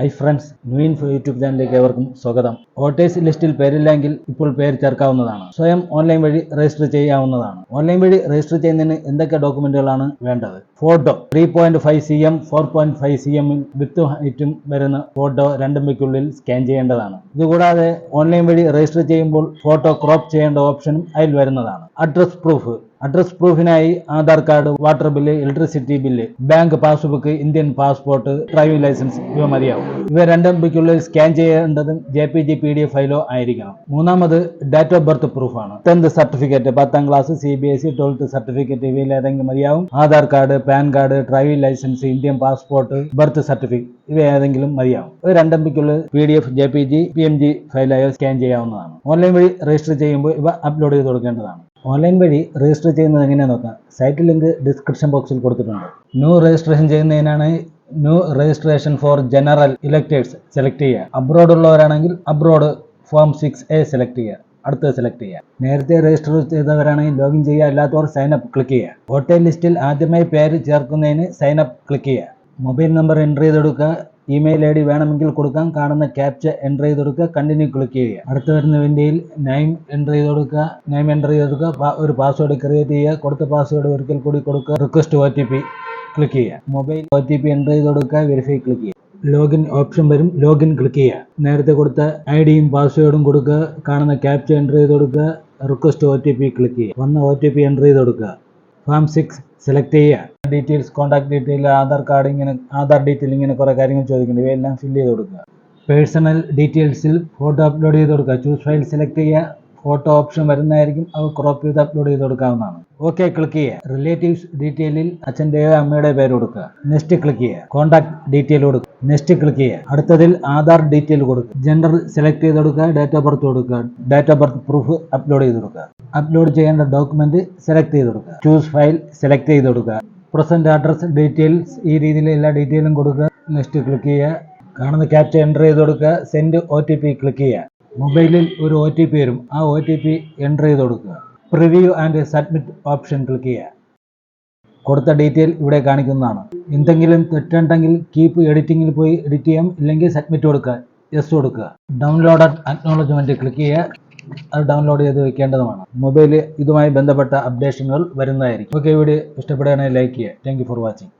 Hi friends new info YouTube ചാനലിലേക്ക് ഏവർക്കും സ്വാഗതം. വോട്ടേഴ്സ് ലിസ്റ്റിൽ പേരില്ലെങ്കിൽ ഇപ്പോൾ പേര് ചേർക്കാവുന്നതാണ്. സ്വയം ഓൺലൈൻ വഴി രജിസ്റ്റർ ചെയ്യാവുന്നതാണ്. ഓൺലൈൻ വഴി രജിസ്റ്റർ ചെയ്യുന്നതിന് എന്തൊക്കെ ഡോക്യുമെന്റുകളാണ് വേണ്ടത്? Photo three point five C M four point five C എമ്മിൽ വിത്ത് ഹൈറ്റും വരുന്ന ഫോട്ടോ രണ്ടും ബിക്കുള്ളിൽ സ്കാൻ ചെയ്യേണ്ടതാണ്. ഇതുകൂടാതെ ഓൺലൈൻ വഴി രജിസ്റ്റർ ചെയ്യുമ്പോൾ ഫോട്ടോ ക്രോപ്പ് ചെയ്യേണ്ട ഓപ്ഷനും അതിൽ വരുന്നതാണ്. Address proof address പ്രൂഫിനായി Aadhaar card water bill electricity bill bank passbook Indian passport driving licence ഇവ മതിയാവും. ഇവ രണ്ടും ബിക്കുള്ളിൽ സ്കാൻ ചെയ്യേണ്ടതും J P G P D ഫയലോ ആയിരിക്കണം. മൂന്നാമത് ഡേറ്റ് ഓഫ് ബർത്ത് പ്രൂഫാണ്. ടെൻത്ത് സർട്ടിഫിക്കറ്റ് പത്താം class C B S E twelfth certificate ഇവയിൽ ഏതെങ്കിലും മതിയാവും. Aadhaar card PAN card driving licence Indian passport birth certificate ഇവ ഏതെങ്കിലും മതിയാവും. ഇവ രണ്ടും ബിക്കുള്ളിൽ P D F J P G P M G ഫയലായോ scan ചെയ്യാവുന്നതാണ്. ഓൺലൈൻ വഴി രജിസ്റ്റർ ചെയ്യുമ്പോൾ ഇവ അപ്ലോഡ് ചെയ്ത് കൊടുക്കേണ്ടതാണ്. ഓൺലൈൻ വഴി രജിസ്റ്റർ ചെയ്യുന്നത് എങ്ങനെയാണെന്ന് നോക്കാം? സൈറ്റ് ലിങ്ക് ഡിസ്ക്രിപ്ഷൻ ബോക്സിൽ കൊടുത്തിട്ടുണ്ട്. ന്യൂ രജിസ്ട്രേഷൻ ചെയ്യുന്നതിനാണ് new registration for general electors select ചെയ്യുക. അബ്രോഡ് ഉള്ളവരാണെങ്കിൽ abroad form six A select ചെയ്യുക. അടുത്തത് സെലക്ട് ചെയ്യുക. നേരത്തെ രജിസ്റ്റർ ചെയ്തവരാണെങ്കിൽ ലോഗിൻ ചെയ്യുക അല്ലാത്തവർ സൈൻ അപ്പ് ക്ലിക്ക് ചെയ്യുക. വോട്ടേ ലിസ്റ്റിൽ ആദ്യമായി പേര് ചേർക്കുന്നതിന് സൈൻ അപ്പ് ക്ലിക്ക് ചെയ്യുക. മൊബൈൽ നമ്പർ എന്റർ ചെയ്ത് കൊടുക്കുക. ഇമെയിൽ ഐ ഡി വേണമെങ്കിൽ കൊടുക്കാം. കാണുന്ന ക്യാപ്ച എന്റർ ചെയ്ത് കൊടുക്കുക കണ്ടിന്യൂ ക്ലിക്ക് ചെയ്യുക. അടുത്ത് വരുന്ന വിൻഡോയിൽ നെയിം എന്റർ ചെയ്ത് കൊടുക്കുക നെയിം എന്റർ ചെയ്ത് കൊടുക്കുക ഒരു പാസ്വേഡ് ക്രിയേറ്റ് ചെയ്യുക. കൊടുത്ത പാസ്വേഡ് ഒരിക്കൽ കൂടി കൊടുക്കുക. Request O T P click ചെയ്യുക. Mobile O T P enter ചെയ്ത് കൊടുക്കുക വെരിഫൈ ക്ലിക്ക് ചെയ്യുക. ലോഗിൻ ഓപ്ഷൻ വരും. ലോഗിൻ ക്ലിക്ക് ചെയ്യുക. നേരത്തെ കൊടുത്ത ഐ ഡിയും പാസ്വേഡും കൊടുക്കുക. കാണുന്ന ക്യാപ്ച എന്റർ ചെയ്ത് കൊടുക്കുക request O T P click ചെയ്യുക. വന്ന ഒ ടി പി എന്റർ ചെയ്ത് കൊടുക്കുക ഫാം സിക്സ് സെലക്ട് ചെയ്യുക. Details contact detail Aadhaar card ഇങ്ങനെ ആധാർ ഡീറ്റെയിൽ ഇങ്ങനെ കുറേ കാര്യങ്ങൾ ചോദിക്കുന്നുണ്ട്. ഇവയെല്ലാം ഫില്ല് ചെയ്ത് കൊടുക്കുക. പേഴ്സണൽ ഡീറ്റെയിൽസിൽ ഫോട്ടോ അപ്ലോഡ് ചെയ്ത് കൊടുക്കുക. ചൂസ് ഫയൽ സെലക്ട് ചെയ്യുക. ഫോട്ടോ ഓപ്ഷൻ വരുന്നതായിരിക്കും. അത് ക്രോപ്പ് ചെയ്ത് അപ്ലോഡ് ചെയ്ത് കൊടുക്കാവുന്നതാണ്. ഓക്കെ ക്ലിക്ക് ചെയ്യുക. റിലേറ്റീവ്സ് ഡീറ്റെയിലിൽ അച്ഛന്റെയോ അമ്മയുടെ പേര് കൊടുക്കുക. നെക്സ്റ്റ് ക്ലിക്ക് ചെയ്യുക. കോൺടാക്ട് ഡീറ്റെയിൽ കൊടുക്കുക. നെക്സ്റ്റ് ക്ലിക്ക് ചെയ്യുക. അടുത്തതിൽ ആധാർ ഡീറ്റെയിൽ കൊടുക്കുക. ജെൻഡർ സെലക്ട് ചെയ്ത് കൊടുക്കുക. ഡേറ്റ് ഓഫ് ബർത്ത് കൊടുക്കുക. Date of birth proof upload ചെയ്ത് കൊടുക്കുക. അപ്ലോഡ് ചെയ്യേണ്ട ഡോക്യുമെന്റ് സെലക്ട് ചെയ്ത് കൊടുക്കുക. ചൂസ് ഫയൽ സെലക്ട് ചെയ്ത് കൊടുക്കുക. പ്രസന്റ് അഡ്രസ് ഡീറ്റെയിൽസ് ഈ രീതിയിൽ എല്ലാ ഡീറ്റെയിലും കൊടുക്കുക. നെക്സ്റ്റ് ക്ലിക്ക് ചെയ്യുക. കാണുന്ന ക്യാപ്ച എന്റർ ചെയ്ത് കൊടുക്കുക. Send O T P click ചെയ്യുക. മൊബൈലിൽ ഒരു ഒ ടി പി വരും. ആ ഒ ടി പി എന്റർ ചെയ്ത് കൊടുക്കുക. Preview and submit option click ചെയ്യുക. കൊടുത്ത ഡീറ്റെയിൽ ഇവിടെ കാണിക്കുന്നതാണ്. എന്തെങ്കിലും തെറ്റുണ്ടെങ്കിൽ കീപ്പ് എഡിറ്റിങ്ങിൽ പോയി എഡിറ്റ് ചെയ്യാം. ഇല്ലെങ്കിൽ സബ്മിറ്റ് കൊടുക്കുക. യെസ് കൊടുക്കുക. ഡൗൺലോഡ് അക്നോളജ്മെന്റ് ക്ലിക്ക് ചെയ്യുക. അത് ഡൗൺലോഡ് ചെയ്ത് വെക്കേണ്ടതുമാണ്. മൊബൈൽ ഇതുമായി ബന്ധപ്പെട്ട അപ്ഡേഷനുകൾ വരുന്നതായിരിക്കും. ഓക്കെ വീഡിയോ ഇഷ്ടപ്പെടുകയാണെങ്കിൽ ലൈക്ക് ചെയ്യുക. Thank for watching